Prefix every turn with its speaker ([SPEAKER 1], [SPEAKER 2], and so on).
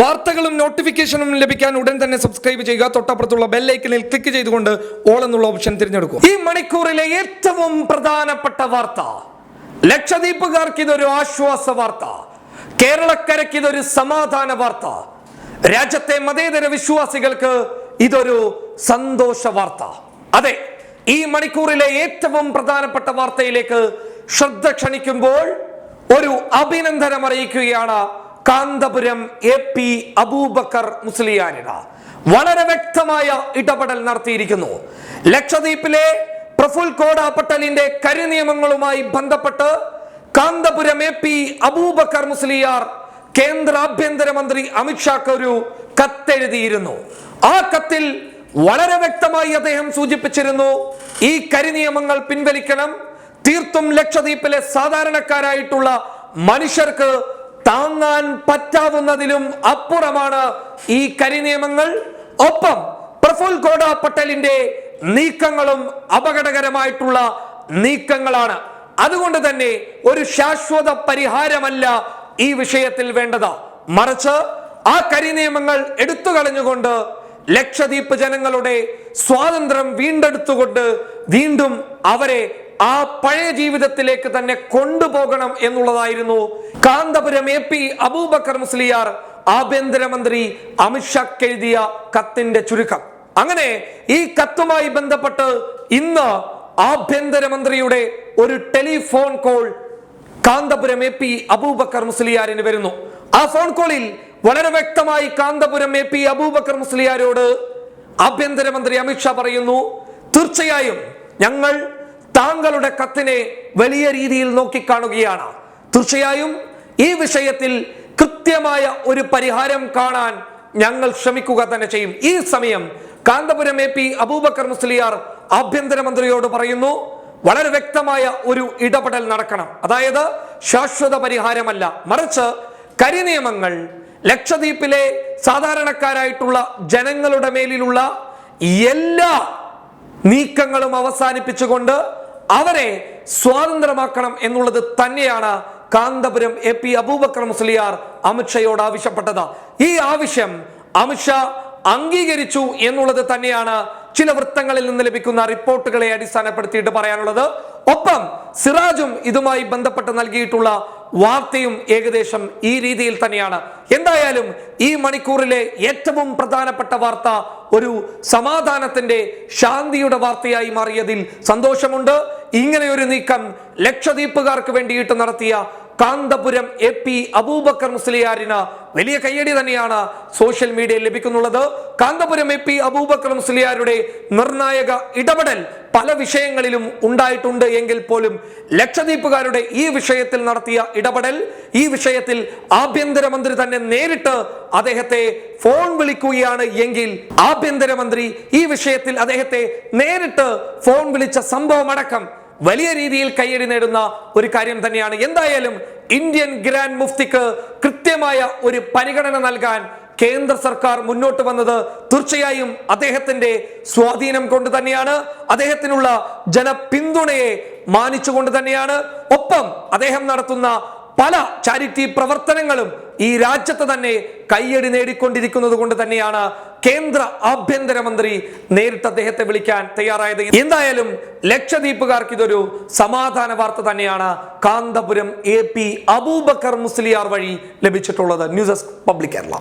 [SPEAKER 1] വാർത്തകളും നോട്ടിഫിക്കേഷനും ലഭിക്കാൻ ഉടൻ തന്നെ സബ്സ്ക്രൈബ് ചെയ്യുക. തൊട്ടപ്പുറത്തുള്ള ബെല്ലൈക്കനിൽ ക്ലിക്ക് ചെയ്തുകൊണ്ട് ഓൾ എന്നുള്ള ഓപ്ഷൻ തിരഞ്ഞെടുക്കും ഈ മണിക്കൂറിലെ ഏറ്റവും പ്രധാനപ്പെട്ട വാർത്ത. ലക്ഷദ്വീപുകാർക്ക് ഇതൊരു ആശ്വാസ വാർത്ത. കേരളക്കരയ്ക്ക് ഇതൊരു സമാധാന വാർത്ത. രാജ്യത്തെ മതേതര വിശ്വാസികൾക്ക് ഇതൊരു സന്തോഷ വാർത്ത. അതെ ഈ മണിക്കൂറിലെ ഏറ്റവും പ്രധാനപ്പെട്ട വാർത്തയിലേക്ക് ശ്രദ്ധ ക്ഷണിക്കുമ്പോൾ ഒരു അഭിനന്ദനം അറിയിക്കുകയാണ് കാന്തപുരം എ പി അബൂബക്കർ മുസ്ലിയാനിട വളരെ വ്യക്തമായ ഇടപെടൽ നടത്തിയിരിക്കുന്നു. ലക്ഷദ്വീപിലെ പ്രഫുൽ കോട പട്ടലിന്റെ കരിനിയമങ്ങളുമായി ബന്ധപ്പെട്ട് കാന്തപുരം എ പി അബൂബക്കർ മുസ്ലിയാർ കേന്ദ്ര ആഭ്യന്തരമന്ത്രി അമിത്ഷാക്ക് ഒരു കത്തെഴുതിയിരുന്നു. ആ കത്തിൽ വളരെ വ്യക്തമായി അദ്ദേഹം സൂചിപ്പിച്ചിരുന്നു ഈ കരിനിയമങ്ങൾ പിൻവലിക്കണം തീർത്തും ലക്ഷദ്വീപിലെ സാധാരണക്കാരായിട്ടുള്ള മനുഷ്യർക്ക് താങ്ങാൻ പറ്റാവുന്നതിലും അപ്പുറമാണ് ഈ കരിനിയമങ്ങൾ. ഒപ്പം പ്രഫുൽ ഗോഡ പട്ടേലിന്റെ നീക്കങ്ങളും അപകടകരമായിട്ടുള്ള നീക്കങ്ങളാണ്. അതുകൊണ്ട് തന്നെ ഒരു ശാശ്വത പരിഹാരമല്ല ഈ വിഷയത്തിൽ വേണ്ടത്. മറിച്ച് ആ കരിനിയമങ്ങൾ എടുത്തു കളഞ്ഞുകൊണ്ട് ലക്ഷദ്വീപ് ജനങ്ങളുടെ സ്വാതന്ത്ര്യം വീണ്ടെടുത്തുകൊണ്ട് വീണ്ടും അവരെ ആ പഴയ ജീവിതത്തിലേക്ക് തന്നെ കൊണ്ടുപോകണം എന്നുള്ളതായിരുന്നു കാന്തപുരം എ പി അബൂബക്കർ മുസ്ലിയാർ ആഭ്യന്തരമന്ത്രി അമിത്ഷാക്ക് എഴുതിയ കത്തിന്റെ ചുരുക്കം. അങ്ങനെ ഈ കത്തുമായി ബന്ധപ്പെട്ട് ഇന്ന് ആഭ്യന്തരമന്ത്രിയുടെ ഒരു telephone call Kanthapuram A P Aboobacker മുസ്ലിയാറിന് വരുന്നു. ആ ഫോൺ കോളിൽ വളരെ വ്യക്തമായി കാന്തപുരം എ പി അബൂബക്കർ മുസ്ലിയാരോട് ആഭ്യന്തരമന്ത്രി അമിത്ഷാ പറയുന്നു തീർച്ചയായും ഞങ്ങൾ താങ്കളുടെ കത്തിനെ വലിയ രീതിയിൽ നോക്കിക്കാണുകയാണ്. തീർച്ചയായും ഈ വിഷയത്തിൽ കൃത്യമായ ഒരു പരിഹാരം കാണാൻ ഞങ്ങൾ ശ്രമിക്കുക തന്നെ ചെയ്യും. ഈ സമയം കാന്തപുരം എ പി അബൂബക്കർ മുസ്ലിയാർ ആഭ്യന്തരമന്ത്രിയോട് പറയുന്നു വളരെ വ്യക്തമായ ഒരു ഇടപെടൽ നടക്കണം. അതായത് ശാശ്വത പരിഹാരമല്ല. മറിച്ച് കരിനിയമങ്ങൾ ലക്ഷദ്വീപിലെ സാധാരണക്കാരായിട്ടുള്ള ജനങ്ങളുടെ മേലിലുള്ള എല്ലാ നീക്കങ്ങളും അവസാനിപ്പിച്ചുകൊണ്ട് അവരെ സ്വാതന്ത്ര്യമാക്കണം എന്നുള്ളത് തന്നെയാണ് കാന്തപുരം എ പി അബൂബക്കർ മുസ്ലിയാർ അമിത്ഷയോട് ആവശ്യപ്പെട്ടത്. ഈ ആവശ്യം അമിത്ഷാ അംഗീകരിച്ചു എന്നുള്ളത് തന്നെയാണ് ചില വൃത്തങ്ങളിൽ നിന്ന് ലഭിക്കുന്ന റിപ്പോർട്ടുകളെ അടിസ്ഥാനപ്പെടുത്തിയിട്ട് പറയാനുള്ളത്. ഒപ്പം സിറാജും ഇതുമായി ബന്ധപ്പെട്ട് നൽകിയിട്ടുള്ള വാർത്തയും ഏകദേശം ഈ രീതിയിൽ തന്നെയാണ്. എന്തായാലും ഈ മണിക്കൂറിലെ ഏറ്റവും പ്രധാനപ്പെട്ട വാർത്ത ഒരു സമാധാനത്തിന്റെ ശാന്തിയുടെ വാർത്തയായി മാറിയതിൽ സന്തോഷമുണ്ട്. ഇങ്ങനെ ഒരു നീക്കം ലക്ഷദ്വീപുകാർക്ക് വേണ്ടിയിട്ട് നടത്തിയ കാന്തപുരം എ പി അബൂബക്കർ മുസ്ലിയാരിന് വലിയ കയ്യടി തന്നെയാണ് സോഷ്യൽ മീഡിയയിൽ ലഭിക്കുന്നുള്ളത്. കാന്തപുരം എ പി അബൂബക്കർ മുസ്ലിയാരുടെ നിർണായക ഇടപെടൽ പല വിഷയങ്ങളിലും ഉണ്ടായിട്ടുണ്ട് എങ്കിൽ പോലും ലക്ഷദ്വീപുകാരുടെ ഈ വിഷയത്തിൽ നടത്തിയ ഇടപെടൽ ഈ വിഷയത്തിൽ ആഭ്യന്തരമന്ത്രി തന്നെ നേരിട്ട് അദ്ദേഹത്തെ ഫോൺ വിളിക്കുകയാണ് എങ്കിൽ ആഭ്യന്തരമന്ത്രി ഈ വിഷയത്തിൽ അദ്ദേഹത്തെ നേരിട്ട് ഫോൺ വിളിച്ച സംഭവമടക്കം വലിയ രീതിയിൽ കയ്യടി നേടുന്ന ഒരു കാര്യം തന്നെയാണ്. എന്തായാലും ഇന്ത്യൻ ഗ്രാൻഡ് മുഫ്തിക്ക് കൃത്യമായ ഒരു പരിഗണന നൽകാൻ കേന്ദ്ര സർക്കാർ മുന്നോട്ട് വന്നത് തീർച്ചയായും അദ്ദേഹത്തിന്റെ സ്വാധീനം കൊണ്ട് തന്നെയാണ്. അദ്ദേഹത്തിനുള്ള ജനപിന്തുണയെ മാനിച്ചുകൊണ്ട് തന്നെയാണ്. ഒപ്പം അദ്ദേഹം നടത്തുന്ന പല ചാരിറ്റി പ്രവർത്തനങ്ങളും ഈ രാജ്യത്ത് തന്നെ കയ്യടി നേടിക്കൊണ്ടിരിക്കുന്നത് കൊണ്ട് തന്നെയാണ് കേന്ദ്ര ആഭ്യന്തരമന്ത്രി നേരിട്ട് അദ്ദേഹത്തെ വിളിക്കാൻ തയ്യാറായത്. എന്തായാലും ലക്ഷദ്വീപുകാർക്ക് ഇതൊരു സമാധാന വാർത്ത തന്നെയാണ്. കാന്തപുരം എ പി അബൂബക്കർ മുസ്ലിയാർ വഴി ലഭിച്ചിട്ടുള്ളത്. News desk public Kerala.